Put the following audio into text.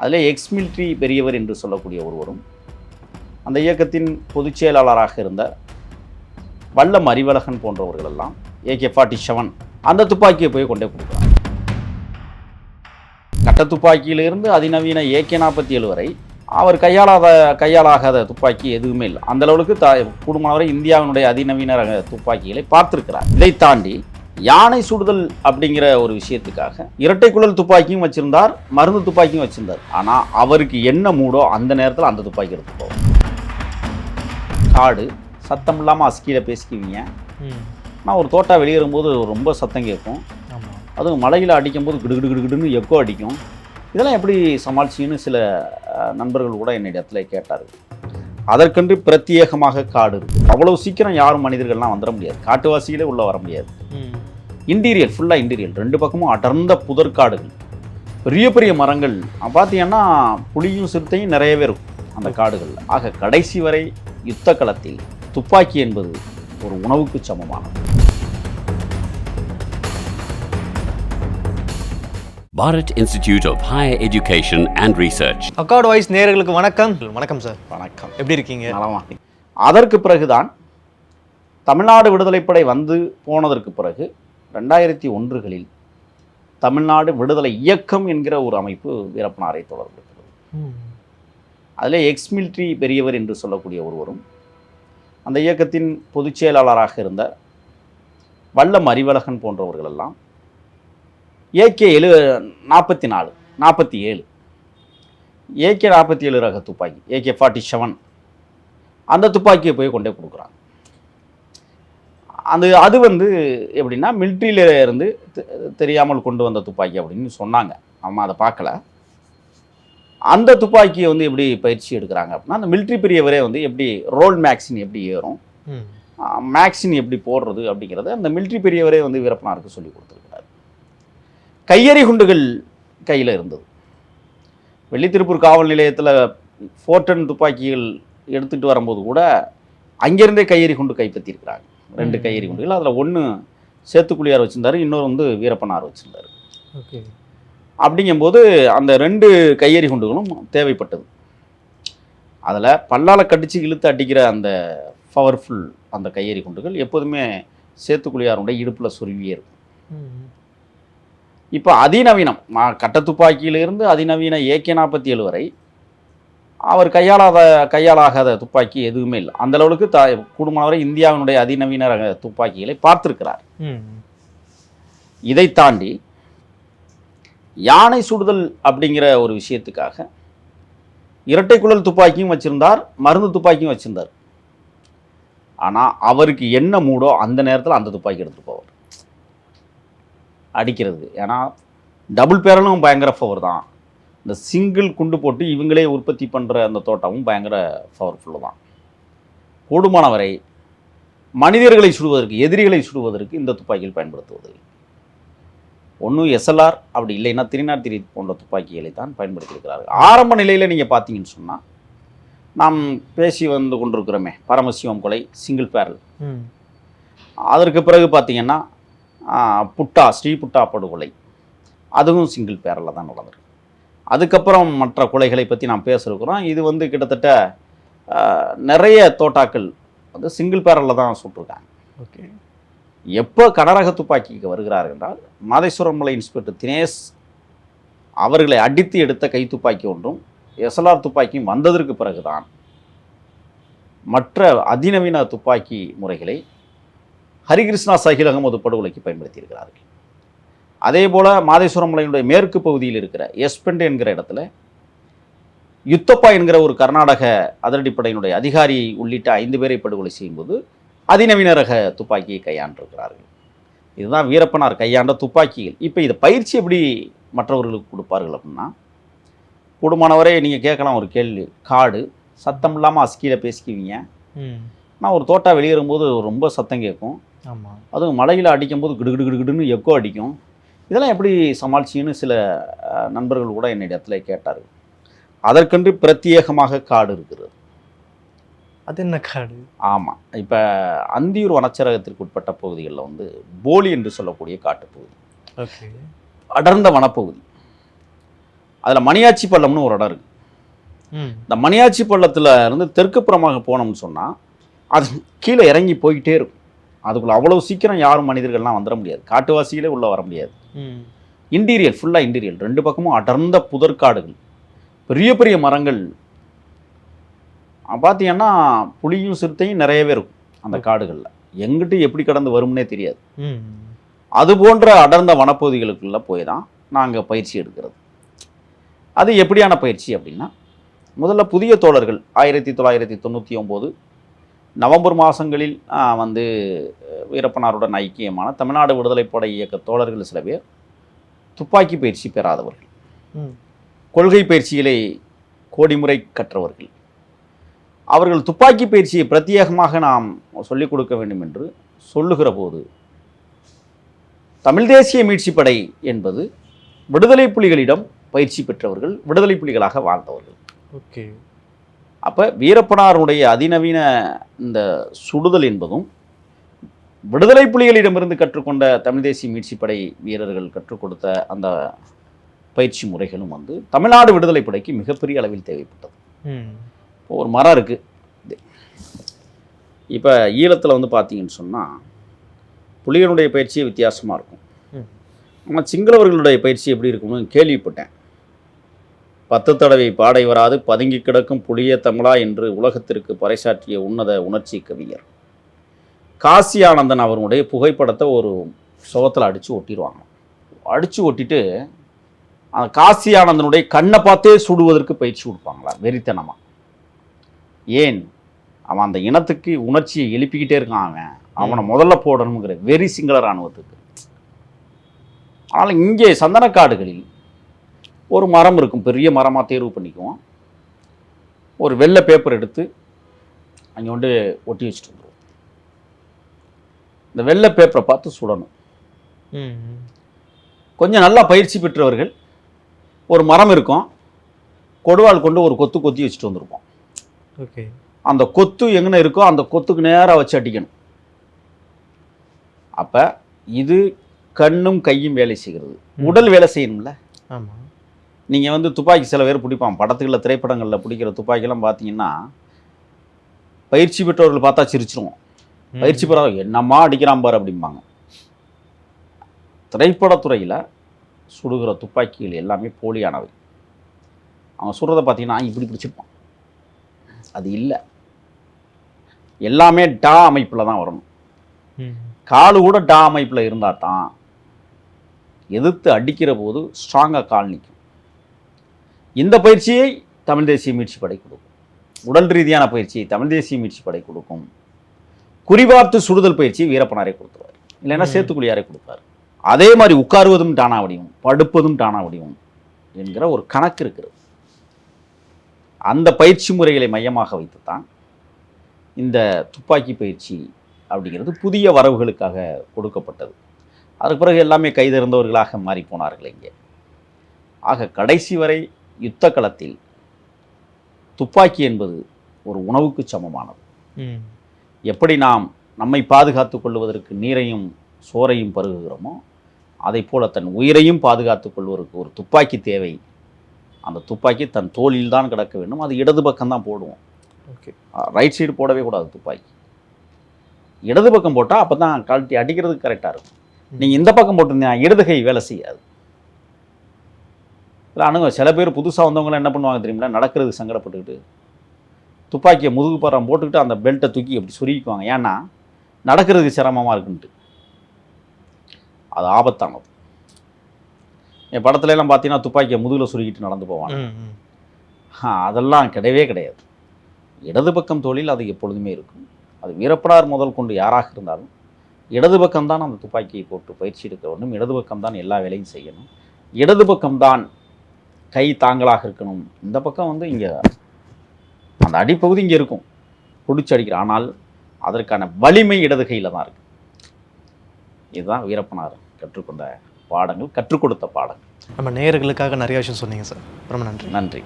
அதில் X military பெரியவர் என்று சொல்லக்கூடிய ஒருவரும் அந்த இயக்கத்தின் பொதுச் செயலாளராக இருந்த வல்லம் அறிவழகன் போன்றவர்கள் எல்லாம் ஏகே ஃபார்ட்டி செவன் அந்த துப்பாக்கியை போய் கொண்டே கொடுக்குறாங்க கட்ட துப்பாக்கியிலிருந்து அதிநவீன ஏகே நாற்பத்தி ஏழு வரை அவர் கையாளாத கையாளாகாத துப்பாக்கி எதுவுமே இல்லை. அந்த அளவுக்கு த கூடுமானவரை இந்தியாவினுடைய அதிநவீன துப்பாக்கிகளை பார்த்திருக்கிறார். இதை தாண்டி யானை சுடுதல் அப்படிங்கிற ஒரு விஷயத்துக்காக இரட்டை குழல் துப்பாக்கியும் வச்சிருந்தார் மருந்து துப்பாக்கியும் வச்சிருந்தார். ஆனால் அவருக்கு என்ன மூடோ அந்த நேரத்தில் அந்த துப்பாக்கி எடுத்து போகும். காடு சத்தம் இல்லாமல் அஸ்கியில் பேசிக்குவீங்க. ஆனால் ஒரு தோட்டா வெளியேறும்போது ரொம்ப சத்தம் கேட்கும். அதுவும் மலையில் அடிக்கும்போது கிடு கிடு கிடு கிடுன்னு எக்கோ அடிக்கும். இதெல்லாம் எப்படி சமாளிச்சின்னு சில நண்பர்கள் கூட என்னிடத்துல கேட்டார்கள். அதற்கென்று பிரத்யேகமாக காடு இருக்கு. அவ்வளவு சீக்கிரம் யாரும் மனிதர்கள்லாம் வந்துட முடியாது. காட்டுவாசிகளே உள்ளே வர முடியாது. இன்டீரியல் ஃபுல்லாக இன்டீரியல். ரெண்டு பக்கமும் அடர்ந்த புதற்காடுகள் பெரிய பெரிய மரங்கள். பார்த்தீங்கன்னா புலியும் சிறுத்தையும் நிறையவே இருக்கும் அந்த காடுகளில் ஆக கடைசி வரை யுத்த களத்தில் துப்பாக்கி என்பது ஒரு உணவுக்கு சமமானது. Bharat Institute of Higher Education and Research. Accord voice நேயர்களுக்கு வணக்கம். வணக்கம் சார். வணக்கம். எப்படி இருக்கீங்க? நலமா அதற்கு பிறகுதான் தமிழ்நாடு விடுதலைப்படை வந்து போனதற்கு பிறகு ரெண்டாயிரத்தி ஒன்றுகளில் தமிழ்நாடு விடுதலை இயக்கம் என்கிற ஒரு அமைப்பு வீரப்பனாரை தொடர்பு ம் அதில் எக்ஸ் மிலிட்ரி பெரியவர் என்று சொல்லக்கூடிய ஒருவரும் அந்த இயக்கத்தின் பொதுச் செயலாளராக இருந்த வல்லம் அறிவழகன் போன்றவர்கள் எல்லாம் ஏகே எழு நாற்பத்தி நாலு நாற்பத்தி ஏழு ஏகே நாற்பத்தி ஏழு ரக துப்பாக்கி ஏகே ஃபார்ட்டி செவன் அந்த துப்பாக்கியை போய் கொண்டே கொடுக்குறாங்க. அது அது வந்து எப்படின்னா மிலிட்ரியில இருந்து தெரியாமல் கொண்டு வந்த துப்பாக்கி அப்படின்னு சொன்னாங்க. நம்ம அதை பார்க்கல. அந்த துப்பாக்கியை வந்து எப்படி பயிற்சி எடுக்கிறாங்க அப்படின்னா அந்த மிலிட்ரி பெரியவரே வந்து எப்படி ரோல் மேக்சின் எப்படி ஏறும் ம். மேக்சின் எப்படி போடுறது அப்படிங்கிறத அந்த மிலிட்ரி பெரியவரே வந்து வீரப்பனாருக்கு சொல்லி கொடுத்துருக்கிறார். கையெறி குண்டுகள் கையில் இருந்தது. வெள்ளித்திருப்பூர் காவல் நிலையத்தில் ஃபோர்டன் துப்பாக்கிகள் எடுத்துகிட்டு வரும்போது கூட அங்கேருந்தே கையெறி குண்டு கைப்பற்றியிருக்கிறாங்க. ரெண்டு. கையெறி குண்டுகள். அதில் ஒன்று சேத்துக்குழியார் வச்சுருந்தாரு இன்னொரு வந்து வீரப்பனார் வச்சுருந்தாரு. ஓகே. அப்படிங்கும்போது அந்த ரெண்டு கையெறி குண்டுகளும் தேவைப்பட்டது. அதில் பல்லால கடிச்சு இழுத்து அடிக்கிற அந்த பவர்ஃபுல் அந்த கையெறி குண்டுகள் எப்போதுமே சேத்துக்குழியாருடைய இடுப்பில் சுருவியே இருக்கும். இப்போ அதிநவீனம் மா- கட்ட துப்பாக்கியிலிருந்து அதிநவீன ஏகே நாற்பத்தி ஏழு வரை அவர் கையாளாத கையாளாகாத துப்பாக்கி எதுவுமே இல்லை. அந்த அளவுக்கு த கூடுமானவரை இந்தியாவினுடைய அதிநவீன ரக துப்பாக்கிகளை பார்த்திருக்கிறார். இதை தாண்டி யானை சுடுதல் அப்படிங்கிற ஒரு விஷயத்துக்காக இரட்டை குழல் துப்பாக்கியும் வச்சிருந்தார் மருந்து துப்பாக்கியும் வச்சிருந்தார். ஆனால் அவருக்கு என்ன மூடோ அந்த நேரத்தில் அந்த துப்பாக்கி எடுத்துட்டு போவார். அடிக்கிறது. ஏன்னா டபுள் பேரலும் பயங்கர பவர் தான். இந்த சிங்கிள் குண்டு போட்டு இவங்களே உற்பத்தி பண்ணுற அந்த தோட்டமும் பயங்கர பவர்ஃபுல்லு தான். கூடுமானவரை மனிதர்களை சுடுவதற்கு எதிரிகளை சுடுவதற்கு இந்த துப்பாக்கிகள் பயன்படுத்துவது ஒன்று எஸ்எல்ஆர் அப்படி இல்லைன்னா திரிநாட் திரி போன்ற துப்பாக்கிகளை தான் பயன்படுத்தியிருக்கிறார்கள். ஆரம்ப நிலையில் நீங்கள் பார்த்தீங்கன்னு சொன்னால் நாம் பேசி வந்து கொண்டிருக்கிறோமே பரமசிவம் கொலை சிங்கிள் பேரல். அதற்கு பிறகு பார்த்தீங்கன்னா புட்டா ஸ்ரீ புட்டா படுகொலை. அதுவும் சிங்கிள் பேரலில் தான் நடந்திருக்கு. அதுக்கப்புறம் மற்ற கொலைகளை பற்றி நாம் பேசியிருக்கிறோம் இது வந்து கிட்டத்தட்ட நிறைய தோட்டாக்கள் வந்து சிங்கிள் பேரலில் தான் சுட்டிருக்காங்க. ஓகே. எப்போ கனரக துப்பாக்கிக்கு வருகிறார் என்றால் மாதேஸ்வரம் மலை இன்ஸ்பெக்டர் தினேஷ் அவர்களை அடித்து எடுத்த கை துப்பாக்கி ஒன்றும் எஸ்எல்ஆர் துப்பாக்கியும் வந்ததற்கு பிறகுதான் மற்ற அதிநவீன துப்பாக்கி முறைகளை ஹரிகிருஷ்ணா சஹில் அகமது படுகொலைக்கு பயன்படுத்தியிருக்கிறார்கள். அதே போல் மாதேஸ்வரம் மலையினுடைய மேற்கு பகுதியில் இருக்கிற எஸ்பெண்ட் என்கிற இடத்துல யுத்தப்பா என்கிற ஒரு கர்நாடக அதிரடிப்படையினுடைய அதிகாரி உள்ளிட்ட ஐந்து பேரை படுகொலை செய்யும்போது அதிநவீன ரக துப்பாக்கியை கையாண்டிருக்கிறார்கள். இதுதான் வீரப்பனார் கையாண்ட துப்பாக்கிகள் இப்போ இதை பயிற்சி எப்படி மற்றவர்களுக்கு கொடுப்பார்கள் அப்படின்னா கூடுமானவரை நீங்கள் கேட்கலாம் ஒரு கேள்வி. காடு சத்தம் இல்லாமல் அஸ்கியில் பேசிக்குவீங்க. ஆனால் ஒரு தோட்டா வெளியேறும்போது ரொம்ப சத்தம் கேட்கும். ஆமாம் அதுவும் மலையில் அடிக்கும்போது கிடு கிடு கிடு கிடுன்னு எக்கோ அடிக்கும். இதெல்லாம் எப்படி சமாளிச்சின்னு சில நண்பர்கள் கூட என்னிடத்துல கேட்டார்கள் அதற்கென்று பிரத்யேகமாக காடு இருக்கிறது. அது என்ன காடு? ஆமாம் இப்போ அந்தியூர் வனச்சரகத்திற்கு உட்பட்ட பகுதிகளில் வந்து போலி என்று சொல்லக்கூடிய காட்டுப்பகுதி ஓகே. அடர்ந்த வனப்பகுதி. அதில் மணியாச்சி பள்ளம்னு ஒரு இடம் இருக்குது இந்த மணியாச்சி பள்ளத்தில் இருந்து தெற்கு புறமாக போனோம்னு சொன்னால் அது கீழே இறங்கி போய்கிட்டே இருக்கும். அதுக்குள்ள அவ்வளோ சீக்கிரம் யாரும் மனிதர்கள்லாம் வந்துட முடியாது. காட்டுவாசிகளே உள்ளே வர முடியாது. இன்டீரியல் ஃபுல்லாக இன்டீரியல் ரெண்டு பக்கமும் அடர்ந்த புதற்காடுகள். பெரிய பெரிய மரங்கள். பார்த்தீங்கன்னா புலியும் சிறுத்தையும் நிறையவே இருக்கும் அந்த காடுகளில். எங்கிட்டு எப்படி கடந்து வரும்னே தெரியாது. அது போன்ற அடர்ந்த வனப்பகுதிகளுக்குள்ள போய் தான் நாங்கள் பயிற்சி எடுக்கிறது. அது எப்படியான பயிற்சி அப்படின்னா முதல்ல புதிய தோழர்கள் ஆயிரத்தி தொள்ளாயிரத்தி தொண்ணூற்றி ஒம்பது நவம்பர் மாதங்களில் வந்து வீரப்பனாருடன் ஐக்கியமான தமிழ்நாடு விடுதலைப் படை இயக்க தோழர்கள் சில பேர் துப்பாக்கி பயிற்சி பெறாதவர்கள். கொள்கை பயிற்சிகளை கோடிமுறை கற்றவர்கள். அவர்கள் துப்பாக்கி பயிற்சியை பிரத்யேகமாக நாம் சொல்லிக் கொடுக்க வேண்டும் என்று சொல்லுகிற போது தமிழ் தேசிய மீட்சிப் படை என்பது விடுதலை புலிகளிடம் பயிற்சி பெற்றவர்கள் விடுதலை புலிகளாக வாழ்ந்தவர்கள். ஓகே. அப்போ வீரப்பனாருடைய அதிநவீன இந்த சுடுதல் என்பதும் விடுதலை புலிகளிடமிருந்து கற்றுக்கொண்ட தமிழ் தேசிய மீட்சிப் படை வீரர்கள் கற்றுக் கொடுத்த அந்த பயிற்சி முறைகளும் வந்து தமிழ்நாடு விடுதலை படைக்கு மிகப்பெரிய அளவில் தேவைப்பட்டது. இப்போ ஒரு மரம் இருக்குது இப்போ ஈழத்தில் வந்து பார்த்தீங்கன்னு சொன்னால் புலிகளுடைய பயிற்சியே வித்தியாசமாக இருக்கும். ஆனால் சிங்களவர்களுடைய பயிற்சி எப்படி இருக்கும்னு கேள்விப்பட்டேன். பத்து தடவை பாடை வராது பதுங்கி கிடக்கும் புளிய தமிழா என்று உலகத்திற்கு பறைசாற்றிய உன்னத உணர்ச்சி கவிஞர். காசி ஆனந்தன் அவருடைய புகைப்படத்தை ஒரு சுகத்தில் அடித்து ஒட்டிடுவாங்க அடித்து ஒட்டிட்டு அந்த காசி ஆனந்தனுடைய கண்ணை பார்த்தே சுடுவதற்கு பயிற்சி கொடுப்பாங்களா? வெறித்தனமாக ஏன்? அவன் அந்த இனத்துக்கு உணர்ச்சியை எழுப்பிக்கிட்டே இருக்கான் அவன். அவனை முதல்ல போடணுங்கிற வெறி சிங்கள இராணுவத்துக்கு. ஆனால் இங்கே சந்தனக்காடுகளில் ஒரு மரம் இருக்கும் பெரிய மரமாக தேர்வு பண்ணிக்குவோம். ஒரு வெள்ளை பேப்பர் எடுத்து அங்கே கொண்டு ஒட்டி வச்சுட்டு வந்துடுவோம் இந்த வெள்ளை பேப்பரை பார்த்து சுடணும். கொஞ்சம் நல்லா பயிற்சி பெற்றவர்கள் ஒரு மரம் இருக்கும் கொடுவாள் கொண்டு ஒரு கொத்து கொத்தி வச்சுட்டு வந்திருப்போம். ஓகே. அந்த கொத்து எங்கன இருக்கோ அந்த கொத்துக்கு நேராக வச்சு அடிக்கணும். அப்போ இது கண்ணும் கையும் வேலை செய்கிறது. உடல் வேலை செய்யணும்ல? ஆமாம் நீங்கள் வந்து துப்பாக்கி சில பேர் பிடிப்பான் படத்துகளில் திரைப்படங்களில் பிடிக்கிற துப்பாக்கிலாம் பார்த்தீங்கன்னா பயிற்சி பெற்றவர்கள் பார்த்தா சிரிச்சிருவோம். பயிற்சி பெறாத என்னம்மா அடிக்கிறான் பாரு அப்படிம்பாங்க. திரைப்படத்துறையில் சுடுகிற துப்பாக்கிகள் எல்லாமே போலியானவை. அவன் சுடுறதை பார்த்தீங்கன்னா இப்படி பிடிச்சிருப்பான். அது இல்லை. எல்லாமே டா அமைப்பில் தான் வரணும். காலு கூட டா அமைப்பில் இருந்தால் தான் எதிர்த்து அடிக்கிற போது ஸ்ட்ராங்காக கால் நிற்கும் இந்த பயிற்சியை தமிழ் தேசிய மீட்சி படை கொடுக்கும். உடல் ரீதியான பயிற்சியை தமிழ் தேசிய மீட்சி படை கொடுக்கும். குறிபார்த்து சுடுதல் பயிற்சி வீரப்பனாரை கொடுத்துருவார். இல்லைன்னா. சேத்துக்குழியாரை கொடுப்பார். அதே மாதிரி உட்காருவதும் டானா வடிவம் படுப்பதும் டானா வடிவம் என்கிற ஒரு கணக்கு இருக்கிறது. அந்த பயிற்சி முறைகளை மையமாக வைத்து தான் இந்த துப்பாக்கி பயிற்சி அப்படிங்கிறது புதிய வரவுகளுக்காக கொடுக்கப்பட்டது. அதுக்கு பிறகு எல்லாமே கைதிருந்தவர்களாக மாறி போனார்கள் இங்கே. ஆக கடைசி வரை யுத்த களத்தில் துப்பாக்கி என்பது ஒரு உணவுக்கு சமமானது. எப்படி நாம் நம்மை பாதுகாத்துக் கொள்வதற்கு நீரையும் சோறையும் பருகுகிறோமோ அதை போல தன் உயிரையும் பாதுகாத்துக் கொள்வதற்கு ஒரு துப்பாக்கி தேவை. அந்த துப்பாக்கி தன் தோளில் தான் கிடக்க வேண்டும். அது இடது பக்கம் தான் போடுவோம். ஓகே. ரைட் சைடு போடவே கூடாது துப்பாக்கி. இடது பக்கம் போட்டால் அப்போ தான் கழட்டி அடிக்கிறதுக்கு கரெக்டாக இருக்கும். நீங்கள் இந்த பக்கம் போட்டிருந்தீங்க இடது கை வேலை செய்யாது. இல்லை அணுங்க சில பேர் புதுசாக வந்தவங்களாம் என்ன பண்ணுவாங்க தெரியுங்களா நடக்கிறதுக்கு சங்கடப்பட்டுக்கிட்டு. துப்பாக்கியை முதுகு பரம் போட்டுக்கிட்டு அந்த பெல்ட்டை தூக்கி அப்படி சுருக்கிக்குவாங்க. ஏன்னா நடக்கிறதுக்கு சிரமமாக இருக்குன்ட்டு. அது ஆபத்தானது. என் படத்துல எல்லாம் பார்த்தீங்கன்னா துப்பாக்கியை முதுகில் சுருக்கிட்டு நடந்து போவாங்க. அதெல்லாம் கிடையவே கிடையாது. இடது பக்கம் தொழில் அது எப்பொழுதுமே இருக்கும். அது வீரப்படார் முதல் கொண்டு யாராக இருந்தாலும் இடது பக்கம்தான் அந்த துப்பாக்கியை போட்டு பயிற்சி எடுக்க வேண்டும். இடது பக்கம்தான் எல்லா வேலையும் செய்யணும். இடது பக்கம்தான் கை தாங்கலாக இருக்கணும். இந்த பக்கம் வந்து இங்கே அந்த அடிப்பகுதி இங்கே இருக்கும். பிடிச்சி அடிக்கிற ஆனால் அதற்கான வலிமை இடது கையில் தான் இருக்கு. இதுதான் வீரப்பனார் கற்றுக்கொண்ட பாடங்கள் கற்றுக் கொடுத்த பாடங்கள். நம்ம நேயர்களுக்காக நிறைய விஷயம் சொன்னீங்க சார். ரொம்ப நன்றி. நன்றி.